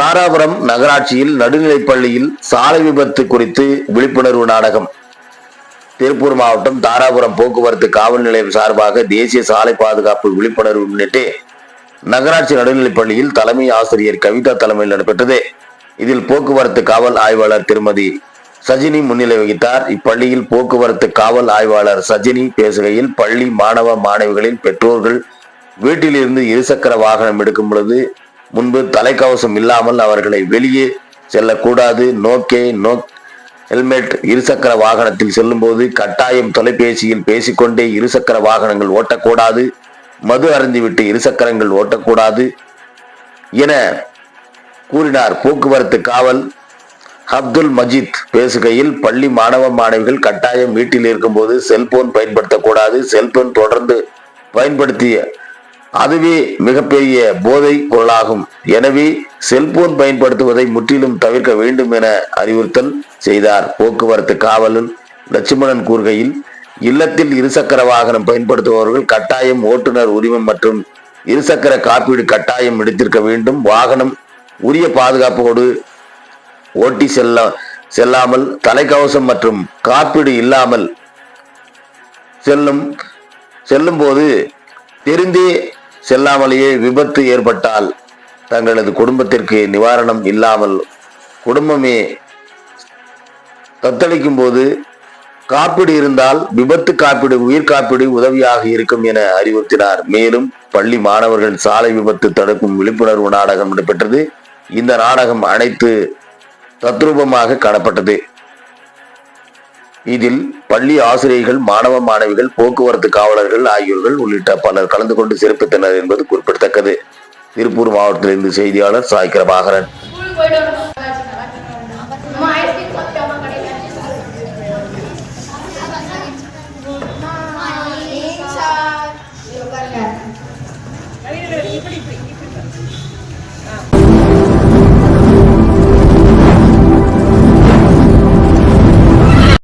தாராபுரம் நகராட்சியில் நடுநிலைப்பள்ளியில் சாலை விபத்து குறித்து விழிப்புணர்வு நாடகம். திருப்பூர் மாவட்டம் தாராபுரம் போக்குவரத்து காவல் நிலையம் சார்பாக தேசிய சாலை பாதுகாப்பு விழிப்புணர்வு முன்னிட்டு நகராட்சி நடுநிலைப்பள்ளியில் தலைமை ஆசிரியர் கவிதா தலைமையில் நடைபெற்றது. இதில் போக்குவரத்து காவல் ஆய்வாளர் திருமதி சஜினி முன்னிலை வகித்தார். இப்பள்ளியில் போக்குவரத்து காவல் ஆய்வாளர் சஜினி பேசுகையில் பள்ளி மாணவ மாணவிகளின் பெற்றோர்கள் வீட்டிலிருந்து இருசக்கர வாகனம் எடுக்கும் பொழுது முன்பு தலைக்கவசம் இல்லாமல் அவர்களை வெளியே செல்லக்கூடாது. நோக்கே நோ ஹெல்மெட் இருசக்கர வாகனத்தில் செல்லும்போது கட்டாயம் தொலைபேசியில் பேசிக்கொண்டே இருசக்கர வாகனங்கள் ஓட்டக்கூடாது. மது அருந்திவிட்டு இருசக்கரங்கள் ஓட்டக்கூடாது என கூறினார். போக்குவரத்து காவல் அப்துல் மஜித் பேசுகையில் பள்ளி மாணவ மாணவிகள் கட்டாயம் வீட்டில் இருக்கும்போது செல்போன் பயன்படுத்தக்கூடாது. செல்போன் தொடர்ந்து பயன்படுத்திய அதுவே மிகப்பெரிய போதை பொருளாகும். எனவே செல்போன் பயன்படுத்துவதை முற்றிலும் தவிர்க்க வேண்டும் என அறிவுறுத்தல் செய்தார். போக்குவரத்து காவலன் லட்சுமணன் கூறுகையில் இல்லத்தில் இருசக்கர வாகனம் பயன்படுத்துபவர்கள் கட்டாயம் ஓட்டுநர் உரிமம் மற்றும் இருசக்கர காப்பீடு கட்டாயம் எடுத்திருக்க வேண்டும். வாகனம் உரிய பாதுகாப்போடு ஓட்டி செல்ல செல்லாமல் தலைக்கவசம் மற்றும் காப்பீடு இல்லாமல் செல்லும் செல்லும் போது தெரிந்தே செல்லாமலேயே விபத்து ஏற்பட்டால் தங்களது குடும்பத்திற்கு நிவாரணம் இல்லாமல் குடும்பமே தத்தளிக்கும் போது காப்பீடு இருந்தால் விபத்து காப்பீடு உயிர் காப்பீடு உதவியாக இருக்கும் என அறிவுறுத்தினார். மேலும் பள்ளி மாணவர்கள் சாலை விபத்து தடுக்கும் விழிப்புணர்வு நாடகம் நடைபெற்றது. இந்த நாடகம் அனைத்து தத்ரூபமாக காணப்பட்டது. இதில் பள்ளி ஆசிரியர்கள் மாணவ மாணவிகள் போக்குவரத்து காவலர்கள் ஆகியோர்கள் உள்ளிட்ட பலர் கலந்து கொண்டு சிறப்பித்தனர் என்பது குறிப்பிடத்தக்கது. திருப்பூர் மாவட்டத்திலிருந்து செய்தியாளர் சாய் பிரபாகரன்.